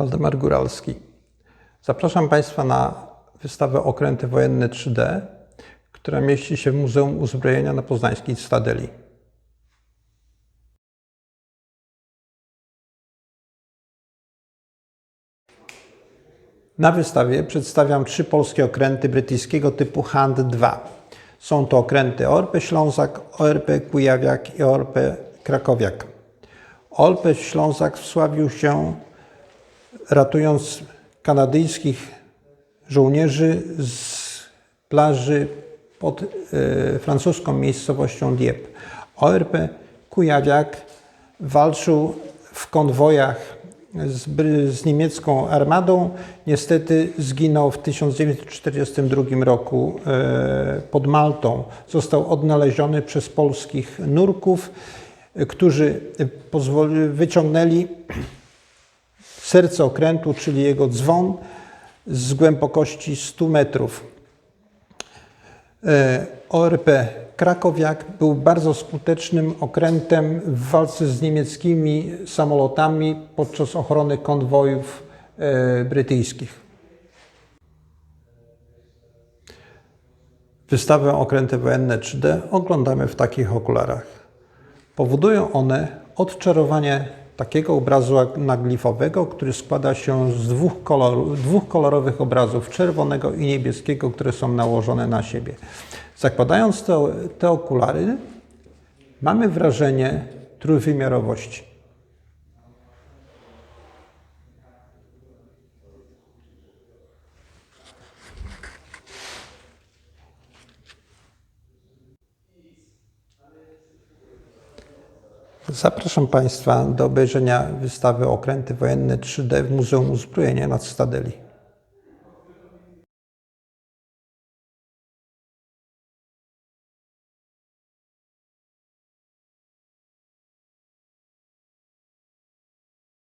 Waldemar Góralski. Zapraszam Państwa na wystawę Okręty Wojenne 3D, która mieści się w Muzeum Uzbrojenia na Poznańskiej Stadeli. Na wystawie przedstawiam trzy polskie okręty brytyjskiego typu Hand 2. Są to okręty ORP Ślązak, ORP Kujawiak i ORP Krakowiak. ORP Ślązak wsławił się ratując kanadyjskich żołnierzy z plaży pod e, francuską miejscowością Dieppe. ORP Kujawiak walczył w konwojach z, z niemiecką armadą. Niestety zginął w 1942 roku e, pod Maltą. Został odnaleziony przez polskich nurków, którzy wyciągnęli serce okrętu, czyli jego dzwon z głębokości 100 metrów. E, ORP Krakowiak był bardzo skutecznym okrętem w walce z niemieckimi samolotami podczas ochrony konwojów e, brytyjskich. Wystawę Okręty Wojenne 3D oglądamy w takich okularach. Powodują one odczarowanie takiego obrazu naglifowego, który składa się z dwóch, kolor, dwóch kolorowych obrazów, czerwonego i niebieskiego, które są nałożone na siebie. Zakładając te, te okulary, mamy wrażenie trójwymiarowości. Zapraszam Państwa do obejrzenia wystawy Okręty Wojenne 3D w Muzeum Uzbrojenia na Stadeli.